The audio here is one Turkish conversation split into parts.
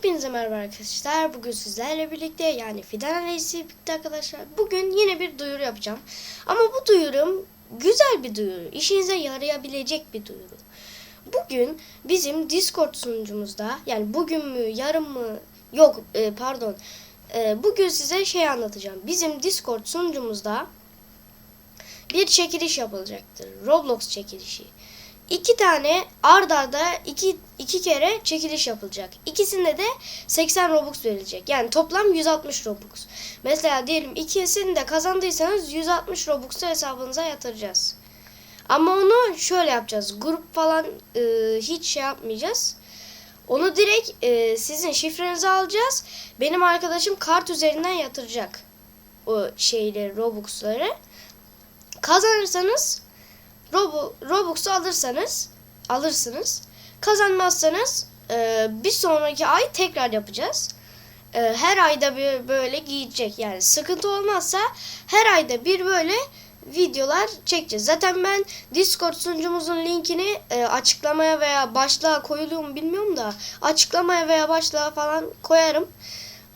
Hepinize merhaba arkadaşlar. Bugün sizlerle birlikte yani Fidan Reis'i birlikte arkadaşlar. Bugün yine bir duyuru yapacağım. Ama bu duyurum güzel bir duyuru. İşinize yarayabilecek bir duyuru. Bugün bizim Discord sunucumuzda yani bugün mü yarın mı yok e, pardon E, bugün size şey anlatacağım. Bizim Discord sunucumuzda bir çekiliş yapılacaktır. Roblox çekilişi. İki tane ard arda iki, iki kere çekiliş yapılacak. İkisinde de 80 Robux verilecek. Yani toplam 160 Robux. Mesela diyelim ikisini de kazandıysanız 160 Robux'u hesabınıza yatıracağız. Ama onu şöyle yapacağız. Grup falan e, hiç şey yapmayacağız. Onu direkt e, sizin şifrenizi alacağız. Benim arkadaşım kart üzerinden yatıracak. O şeyleri, Robux'ları. Kazanırsanız Robu, Robux'u alırsanız alırsınız. Kazanmazsanız e, bir sonraki ay tekrar yapacağız. E, her ayda bir böyle giyecek. Yani sıkıntı olmazsa her ayda bir böyle videolar çekeceğiz. Zaten ben Discord sunucumuzun linkini e, açıklamaya veya başlığa koyuluyor mu bilmiyorum da açıklamaya veya başlığa falan koyarım.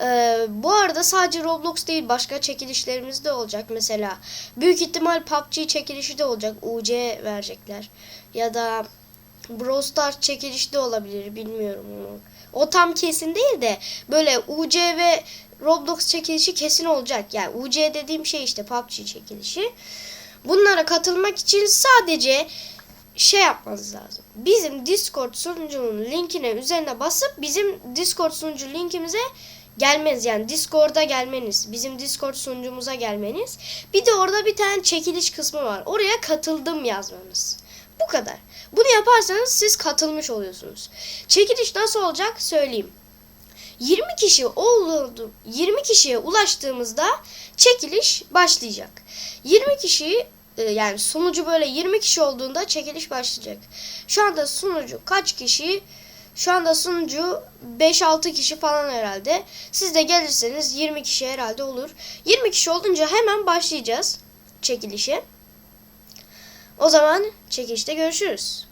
Ee, bu arada sadece Roblox değil başka çekilişlerimiz de olacak. Mesela büyük ihtimal PUBG çekilişi de olacak. UC verecekler. Ya da Brawl Stars çekilişi de olabilir. Bilmiyorum onu. O tam kesin değil de böyle UC ve Roblox çekilişi kesin olacak. Yani UC dediğim şey işte PUBG çekilişi. Bunlara katılmak için sadece şey yapmanız lazım. Bizim Discord sunucunun linkine üzerine basıp bizim Discord sunucu linkimize gelmeniz yani Discord'a gelmeniz, bizim Discord sunucumuza gelmeniz. Bir de orada bir tane çekiliş kısmı var. Oraya katıldım yazmanız. Bu kadar. Bunu yaparsanız siz katılmış oluyorsunuz. Çekiliş nasıl olacak söyleyeyim. 20 kişi oldu 20 kişiye ulaştığımızda çekiliş başlayacak. 20 kişi e, yani sunucu böyle 20 kişi olduğunda çekiliş başlayacak. Şu anda sunucu kaç kişi? Şu anda sunucu 5-6 kişi falan herhalde. Siz de gelirseniz 20 kişi herhalde olur. 20 kişi olunca hemen başlayacağız çekilişe. O zaman çekilişte görüşürüz.